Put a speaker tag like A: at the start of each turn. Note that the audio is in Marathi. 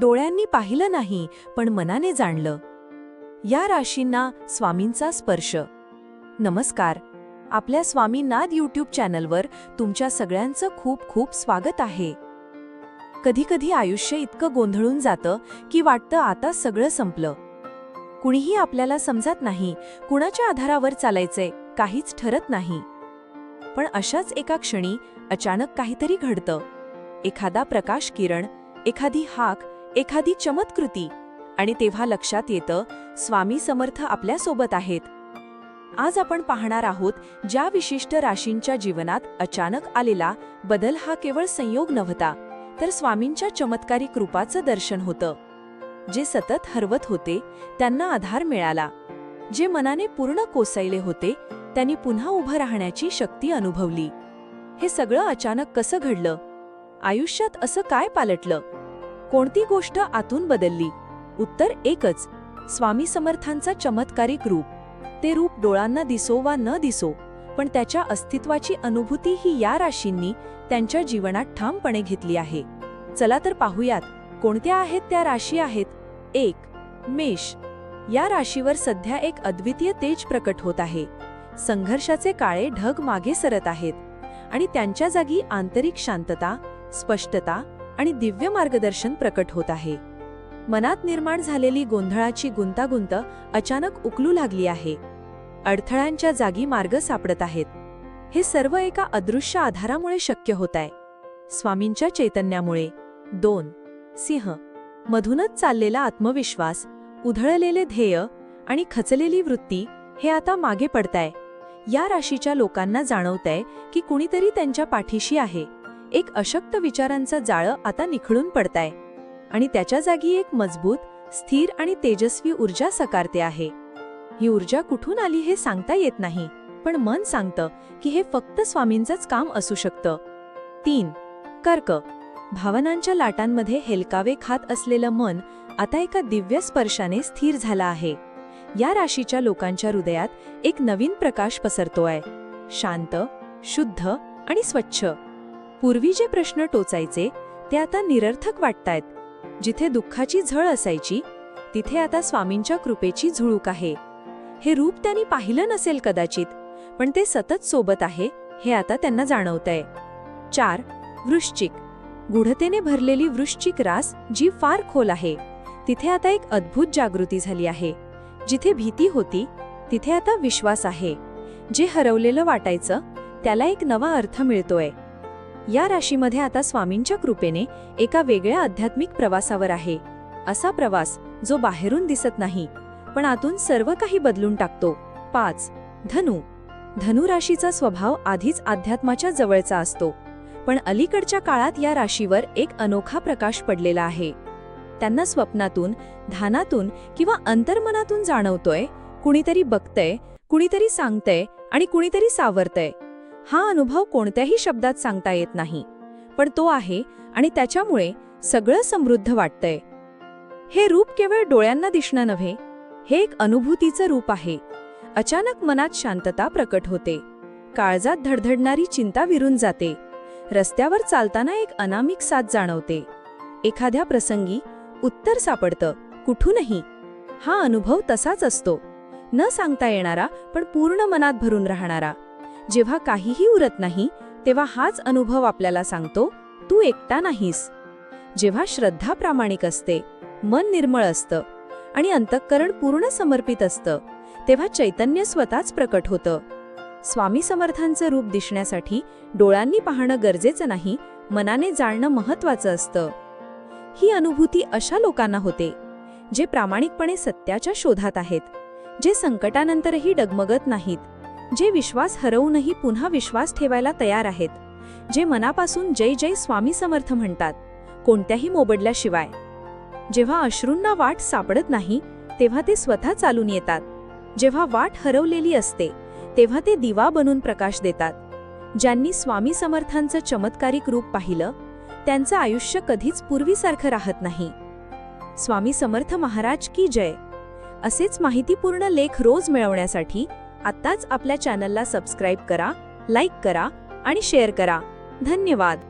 A: डोळ्यांनी पाहिलं नाही पण मनाने जाणलं. या राशींना स्वामींचा स्पर्श. नमस्कार. आपल्या स्वामीनाद यूट्यूब चॅनलवर तुमच्या सगळ्यांचं खूप खूप स्वागत आहे. कधीकधी आयुष्य इतकं गोंधळून जातं की वाटतं आता सगळं संपलं. कुणीही आपल्याला समजत नाही कुणाच्या आधारावर चालायचंय काहीच ठरत नाही. पण अशाच एका क्षणी अचानक काहीतरी घडतं. एखादा प्रकाश किरण एखादी हाक एखादी चमत्कृती. आणि तेव्हा लक्षात येतं स्वामी समर्थ आपल्यासोबत आहेत. आज आपण पाहणार आहोत ज्या विशिष्ट राशींच्या जीवनात अचानक आलेला बदल हा केवळ संयोग नव्हता तर स्वामींच्या चमत्कारी कृपाचं दर्शन होतं. जे सतत हरवत होते त्यांना आधार मिळाला. जे मनाने पूर्ण कोसळले होते त्यांनी पुन्हा उभं राहण्याची शक्ती अनुभवली. हे सगळं अचानक कसं घडलं? आयुष्यात असं काय पालटलं? कोणती गोष्ट आतून बदलली? उत्तर एकच. स्वामी समर्थांचा चमत्कारिक रूप. ते रूप डोळांना दिसो वा न दिसो पण त्याच्या अस्तित्वाची अनुभूती ही या राशींनी त्यांच्या जीवनात ठामपणे घेतली आहे. चला तर पाहूयात कोणत्या आहेत त्या राशी आहेत? एक. मेष. या राशीवर सध्या एक अद्वितीय तेज प्रकट होत आहे. संघर्षाचे काळे ढग मागे सरत आहेत. आणि त्यांच्या जागी आंतरिक शांतता स्पष्टता आणि दिव्य मार्गदर्शन प्रकट होत आहे. मनात निर्माण झालेली गोंधळाची गुंतागुंत अचानक उकलू लागली आहे. अडथळ्यांच्या जागी मार्ग सापडत आहेत. हे सर्व एका अदृश्य आधारामुळे शक्य होत आहे स्वामींच्या चैतन्यामुळे. दोन. सिंह. मधूनच चाललेला आत्मविश्वास उधळलेले ध्येय आणि खचलेली वृत्ती हे आता मागे पडताय. या राशीच्या लोकांना जाणवतंय की कुणीतरी त्यांच्या पाठीशी आहे. एक अशक्त विचारांचं जाळं आता निखळून पडताय. आणि त्याच्या जागी एक मजबूत स्थिर आणि तेजस्वी ऊर्जा सकारते आहे. ही ऊर्जा कुठून आली हे सांगता येत नाही पण मन सांगतं की हे फक्त स्वामींचंच काम असू शकतं. तीन कर्क. भावनांच्या लाटांमध्ये हेलकावे खात असलेलं मन आता एका दिव्य स्पर्शाने स्थिर झालं आहे. या राशीच्या लोकांच्या हृदयात एक नवीन प्रकाश पसरतोय. शांत शुद्ध आणि स्वच्छ. पूर्वी जे प्रश्न टोचायचे ते आता निरर्थक वाटतायत. जिथे दुःखाची झळ असायची तिथे आता स्वामींच्या कृपेची झुळूक आहे. हे रूप त्यांनी पाहिलं नसेल कदाचित पण ते सतत सोबत आहे हे आता त्यांना जाणवतंय. चार वृश्चिक. गुढतेने भरलेली वृश्चिक रास जी फार खोल आहे. तिथे आता एक अद्भुत जागृती झाली आहे. जिथे भीती होती तिथे आता विश्वास आहे. जे हरवलेलं वाटायचं त्याला एक नवा अर्थ मिळतोय. या राशीमध्ये आता स्वामींच्या कृपेने एका वेगळ्या आध्यात्मिक प्रवासावर आहे. असा प्रवास जो बाहेरून दिसत नाही पण आतून सर्व काही बदलून टाकतो. पाच. धनु. धनु राशीचा स्वभाव आधीच अध्यात्माच्या जवळचा असतो पण अलीकडच्या काळात या राशीवर एक अनोखा प्रकाश पडलेला आहे. त्यांना स्वप्नातून ध्यानातून किंवा अंतर्मनातून जाणवतोय कुणीतरी बघतंय कुणीतरी सांगतंय आणि कुणीतरी सावरतंय. हा अनुभव कोणत्याही शब्दात सांगता येत नाही. पण तो आहे आणि त्याच्यामुळे सगळं समृद्ध वाटतंय. हे रूप केवळ डोळ्यांना दिसणं नव्हे हे एक अनुभूतीचं रूप आहे. अचानक मनात शांतता प्रकट होते. काळजात धडधडणारी चिंता विरून जाते. रस्त्यावर चालताना एक अनामिक साथ जाणवते. एखाद्या प्रसंगी उत्तर सापडतं कुठूनही. हा अनुभव तसाच असतो. न सांगता येणारा पण पूर्ण मनात भरून राहणारा. जेव्हा काहीही उरत नाही तेव्हा हाच अनुभव आपल्याला सांगतो तू एकटा नाहीस. जेव्हा श्रद्धा प्रामाणिक असते मन निर्मळ असतं आणि अंतःकरण पूर्ण समर्पित असतं तेव्हा चैतन्य स्वतःच प्रकट होतं. स्वामी समर्थांचं रूप दिसण्यासाठी डोळ्यांनी पाहणं गरजेचं नाही मनाने जाणणं महत्वाचं असतं. ही अनुभूती अशा लोकांना होते जे प्रामाणिकपणे सत्याच्या शोधात आहेत जे संकटानंतरही डगमगत नाहीत. जे विश्वास हरवूनही पुन्हा विश्वास ठेवायला तयार आहेत जे मनापासून जय जय स्वामी समर्थ म्हणतात कोणत्याही मोबडल्याशिवाय जेव्हा अश्रूंना वाट सापडत नाही तेव्हा ते स्वतः चालून येतात. जेव्हा वाट हरवलेली असते तेव्हा ते दिवा बनून प्रकाश देतात. ज्यांनी स्वामी समर्थांचं चमत्कारिक रूप पाहिलं त्यांचं आयुष्य कधीच पूर्वीसारखं राहत नाही. स्वामी समर्थ महाराज की जय? असेच माहितीपूर्ण लेख रोज मिळवण्यासाठी आत्ताच आपल्या चॅनलला सबस्क्राईब करा लाईक करा आणि शेअर करा. धन्यवाद.